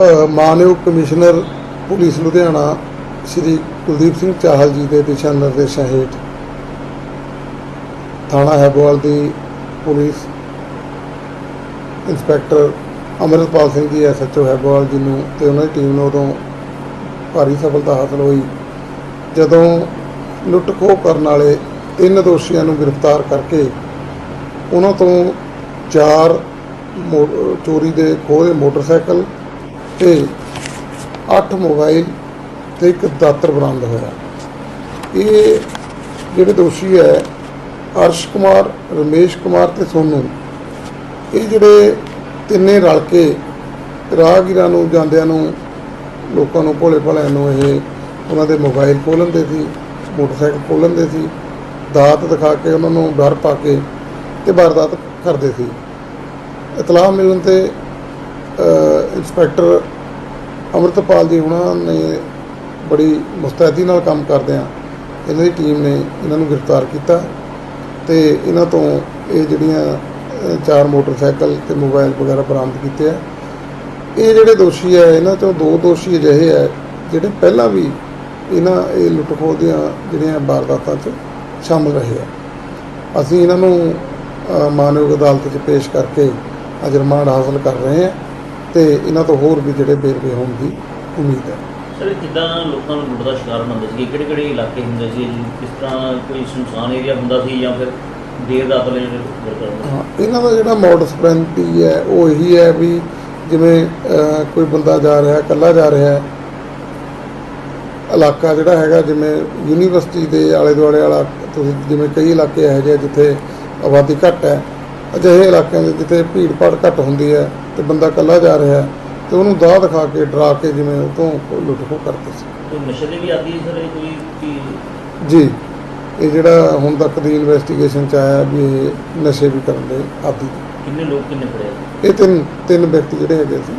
ਮਾਨਯੋਗ commissioner police Ludhiana Shri Kuldeep Singh Chahal ji ਦੇ ਦਿਸ਼ਾ ਨਿਰਦੇਸ਼ਾਂ ਹੇਠ ਥਾਣਾ ਹੈਬੋਵਾਲ ਦੀ police inspector Amritpal Singh ji SHO Haibowal ਜੀ ਨੂੰ ਤੇ ਉਹਨਾਂ ਦੀ ਟੀਮ ਨੂੰ ਉਦੋਂ ਭਾਰੀ ਸਫਲਤਾ ਹਾਸਲ ਹੋਈ। ਜਦੋਂ ਲੁੱਟ ਖੋਹ ਕਰਨ ਵਾਲੇ ਤਿੰਨ ਦੋਸ਼ੀਆਂ ਨੂੰ ਗ੍ਰਿਫਤਾਰ ਕਰਕੇ ਉਹਨਾਂ ਤੋਂ ਚਾਰ ਮੋ- ਚੋਰੀ ਦੇ ਖੋਹੇ ਮੋਟਰਸਾਈਕਲ ਤੇ 8 ਮੋਬਾਈਲ ਤੇ ਇੱਕ ਦਾਤਰ ਬਰਾਮਦ ਹੋਇਆ। ਇਹ ਜਿਹੜੇ ਦੋਸ਼ੀ ਹੈ, ਅਰਸ਼ ਕੁਮਾਰ, ਰਮੇਸ਼ ਕੁਮਾਰ ਤੇ ਸੋਨੂ, ਇਹ ਜਿਹੜੇ ਤਿੰਨੇ ਰਲ ਕੇ ਰਾਹਗੀਰਾਂ ਨੂੰ, ਜਾਂਦਿਆਂ ਨੂੰ, ਲੋਕਾਂ ਨੂੰ ਭੋਲੇ ਭਾਲਿਆਂ ਨੂੰ ਇਹ ਉਹਨਾਂ ਦੇ ਮੋਬਾਈਲ ਖੋਲ੍ਹਣ ਦੇ ਸੀ, ਮੋਟਰਸਾਈਕਲ ਖੋਲ੍ਹਣ ਦੇ ਸੀ, ਦਾਤ ਦਿਖਾ ਕੇ ਉਹਨਾਂ ਨੂੰ ਡਰ ਪਾ ਕੇ ਤੇ ਵਾਰਦਾਤ ਕਰਦੇ ਸੀ। ਇਤਲਾਹ ਮਿਲਣ ਤੇ ਇੰਸਪੈਕਟਰ ਅਮਰਤਪਾਲ ਜੀ ਉਹਨਾਂ ਨੇ ਬੜੀ ਮੁਸਤੈਦੀ ਨਾਲ ਕੰਮ ਕਰਦਿਆਂ ਇਹਨਾਂ ਦੀ ਟੀਮ ਨੇ ਇਹਨਾਂ ਨੂੰ ਗ੍ਰਿਫਤਾਰ ਕੀਤਾ ਤੇ ਇਹਨਾਂ ਤੋਂ ਇਹ ਜਿਹੜੀਆਂ ਚਾਰ ਮੋਟਰਸਾਈਕਲ ਤੇ ਮੋਬਾਈਲ ਵਗੈਰਾ ਬਰਾਮਦ ਕੀਤੇ ਆ। ਇਹ ਜਿਹੜੇ ਦੋਸ਼ੀ ਹੈ ਇਹਨਾਂ ਚੋਂ ਦੋ ਦੋਸ਼ੀ ਅਜਿਹੇ ਹੈ ਜਿਹੜੇ ਪਹਿਲਾਂ ਵੀ ਇਹਨਾਂ ਇਹ ਲੁੱਟ ਖੋਹ ਦੀਆਂ ਜਿਹੜੀਆਂ ਵਾਰਦਾਤਾਂ 'ਚ ਸ਼ਾਮਲ ਰਹੇ ਆ। ਅਸੀਂ ਇਹਨਾਂ ਨੂੰ ਅ, ਮਾਨਯੋਗ ਅਦਾਲਤ 'ਚ ਪੇਸ਼ ਕਰਕੇ ਅੱਜ ਰਿਮਾਂਡ ਹਾਸਲ ਕਰ ਰਹੇ ਹਾਂ ਤੇ ਇਹਨਾਂ ਤੋਂ ਹੋਰ ਵੀ ਜਿਹੜੇ ਵੇਰਵੇ ਹੋਣ ਦੀ ਉਮੀਦ ਹੈ। ਸਰ ਕਿੱਦਾਂ ਲੋਕਾਂ ਨੂੰ ਲੁੱਟ ਦਾ ਸ਼ਿਕਾਰ ਬਣਾਉਂਦੇ ਸੀ ਕਿਹੜੇ ਕਿਹੜੇ ਇਲਾਕੇ ਹੁੰਦੇ ਸੀ? ਕਿਸ ਤਰ੍ਹਾਂ ਕੋਈ ਸੁਨਸਾਨ ਏਰੀਆ ਹੁੰਦਾ ਸੀ ਜਾਂ ਫਿਰ ਦੇਰ ਰਾਤ ਵਾਲੇ ਜਿਹੜੇ? ਹਾਂ ਇਹਨਾਂ ਦਾ ਜਿਹੜਾ ਮੋਡਸ ਪ੍ਰੈਂਟੀ ਹੈ ਉਹ ਇਹੀ ਹੈ ਵੀ ਜਿਵੇਂ ਕੋਈ ਬੰਦਾ ਜਾ ਰਿਹਾ ਇਕੱਲਾ ਜਾ ਰਿਹਾ ਇਲਾਕਾ ਜਿਹੜਾ ਹੈਗਾ ਜਿਵੇਂ ਯੂਨੀਵਰਸਿਟੀ ਦੇ ਆਲੇ ਦੁਆਲੇ ਵਾਲਾ ਤੁਸੀਂ ਜਿਵੇਂ ਕਈ ਇਲਾਕੇ ਜਿਹੇ ਜਿੱਥੇ ਆਬਾਦੀ ਘੱਟ ਹੈ ਅਜਿਹੇ ਇਲਾਕਿਆਂ ਦੇ ਜਿੱਥੇ ਭੀੜ ਭਾੜ ਘੱਟ ਹੁੰਦੀ ਹੈ ਤੇ ਬੰਦਾ ਇਕੱਲਾ ਜਾ ਰਿਹਾ ਤੇ ਉਹਨੂੰ ਦਾਹ ਦਿਖਾ ਕੇ ਡਰਾ ਕੇ ਜਿਵੇਂ ਉਹ ਤੋਂ ਲੁੱਟ ਖੋਹ ਕਰਦੇ ਸੀ। ਕੋਈ ਨਸ਼ੇ ਦੇ ਵੀ ਆਦੀ ਸਰ ਇਹ ਕੋਈ ਕੀ? ਜੀ ਇਹ ਜਿਹੜਾ ਹੁਣ ਤੱਕ ਦੀ ਇਨਵੈਸਟੀਗੇਸ਼ਨ ਚ ਆਇਆ ਵੀ ਇਹ ਨਸ਼ੇ ਵੀ ਕਰਨ ਦੇ ਆਦੀ। ਕਿੰਨੇ ਲੋਕ ਕਿੰਨੇ ਫੜੇ ਇਹ ਤਿੰਨ ਤਿੰਨ ਵਿਅਕਤੀ ਜਿਹੜੇ ਹੈਗੇ ਸੀ।